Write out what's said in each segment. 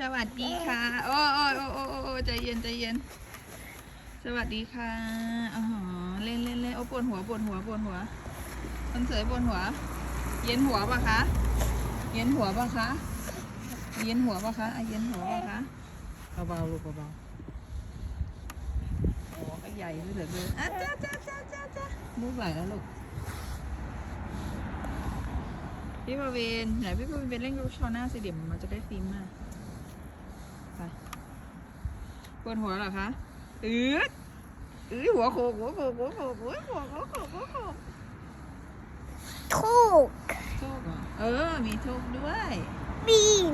สวัสดีค่ะโอ้โอ้โอ้โอ้โอ้โอ้ใจเย็นใจเย็น สวัสดีค่ะอ๋อเล่นเล่นเล่นโอ้ปวดหัวปวดหัวปวดหัวคนสวยปวดหัว เย็นหัวปะคะ เย็นหัวปะคะ เย็นหัวปะคะอะเย็นหัวปะคะเบาๆลูกเบาโอ้ก็ใหญ่เหลือเกินอะจ้าจ้าจ้าจ้าจ้าลูกไหลแล้วลูกพี่ประเวนไหนพี่ประเวนไปเล่นลูกชอหน้าสิเดี๋ยวมันจะได้ฟิล์มมาไป ปวดหัวเหรอคะอืดอืดหัวโขกหัวโขกหัวโขกหัวโขกหัวโขกหัวโขกถูกโชคเหรอเออ มีโชคด้วย บีน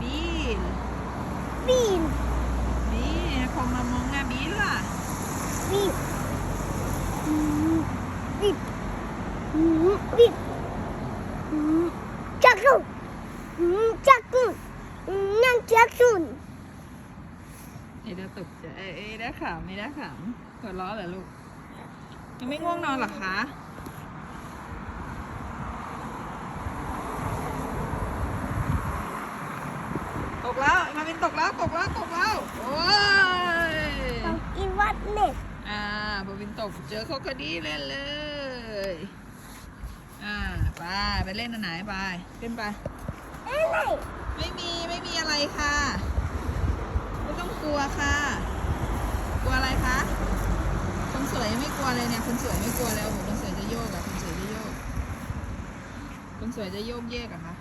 บีนบีนบีนคงมามองงาบีนล่ะบีนอืมบีนอืมบีนอืมจักรุนอืมจักรุนอืมนั่งจักรุนเอเดา ตกใจเอยเอยเดาขำไม่ได้ขำหัวเราะเหรอลูกยังไม่ง่วงนอนเหรอคะตกแล้วมาเป็นตกแล้วตกแล้วตกแล้วโอ้ยต้องกินวัดเน็ตอ่าบวินตกเจอโคคดีเล่นเลยอ่าไปไปเล่นอันไหนไปเล่นไปเอ้ยไหนไม่มีไม่มีอะไรค่ะไม่ ต้องกลัวค่ะ กลัวอะไรคะ คนสวยยังไม่กลัวเลยเนี่ย คนสวยไม่กลัวเลยโอ้โหคนสวยจะโยกอะคนสวยจะโยก คนสวยจะโยกเยกอะคะ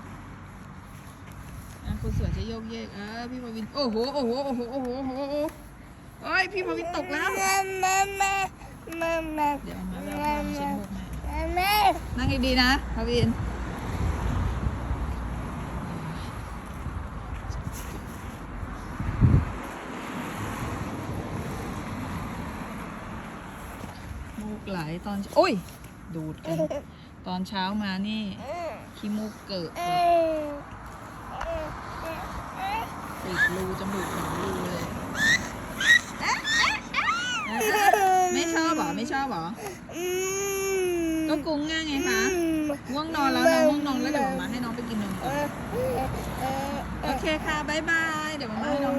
อะคนสวยจะโยกเยกเออพี่พวิน โอ้โห โอ้โห โอ้โห โอ้โห โอ้โหโอ้โหเอ้ย พี่พวินตกแล้วแม่แม่แม่แม่แม่เดี๋ยวเอามาแล้วเอามาเช็ดมูกให้แม่นั่งดีๆนะพวิน ไหลตอนโอ้ย ดูดกัน ตอนเช้ามานี่ขี้มูกเกิดปิดรูจมูกสองรูเลยไม่ชอบหรอ ไม่ชอบหรอ ก็กุ้งง่ายไงคะง่วงนอนแล้วนะง่วงนอนแล้วเดี๋ยวมอมาให้น้องไปกินนมก่อนโอเคค่ะ บ๊ายบาย เดี๋ยวมาให้น้อง